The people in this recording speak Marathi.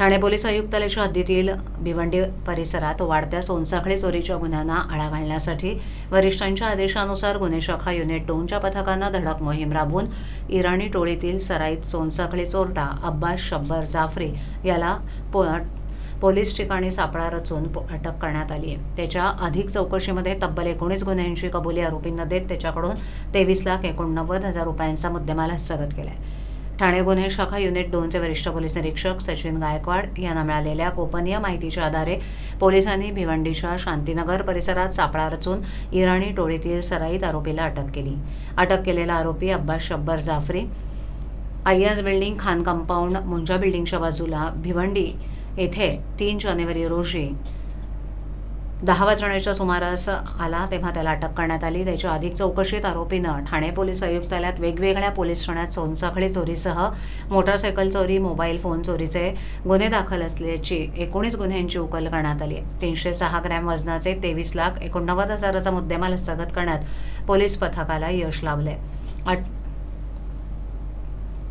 ठाणे पोलीस आयुक्तालयाच्या हद्दीतील भिवंडी परिसरात वाढत्या सोनसाखळी चोरीच्या गुन्ह्यांना आळा घालण्यासाठी वरिष्ठांच्या आदेशानुसार गुन्हे शाखा युनिट दोनच्या पथकानं धडक मोहीम राबवून इराणी टोळीतील सराईत सोनसाखळी चोरटा अब्बास शब्बर जाफरी याला पो पोलीस ठिकाणी सापळा रचून अटक करण्यात आली आहे. त्याच्या अधिक चौकशीमध्ये तब्बल एकोणीस गुन्ह्यांची कबुली आरोपींना देत त्याच्याकडून तेवीस लाख एकोणनव्वद हजार रुपयांचा मुद्देमाल हस्तगत केला आहे ठाणे गुन्हे शाखा युनिट दोनचे वरिष्ठ पोलीस निरीक्षक सचिन गायकवाड यांना मिळालेल्या गोपनीय माहितीच्या आधारे पोलिसांनी भिवंडीच्या शांतीनगर परिसरात सापळा रचून इराणी टोळीतील सराईत आरोपीला अटक केली. अटक केलेला आरोपी अब्बास शब्बर जाफरी अय्याज बिल्डिंग खान कंपाऊंड मुंजा बिल्डिंगच्या बाजूला भिवंडी येथे तीन जानेवारी रोजी दहा वाजण्याच्या सुमारास आला तेव्हा त्याला अटक करण्यात आली. त्याच्या अधिक चौकशीत आरोपीनं ठाणे पोलीस आयुक्तालयात वेगवेगळ्या पोलीस ठाण्यात सोनसाखळी चोरीसह मोटारसायकल चोरी मोबाईल फोन चोरीचे गुन्हे दाखल असल्याची एकोणीस गुन्ह्यांची उकल करण्यात आली. आहे तीनशे सहा ग्रॅम वजनाचे तेवीस लाख एकोणनव्वद हजाराचा मुद्देमाल हस्तगत करण्यात पोलीस पथकाला यश लाभले अट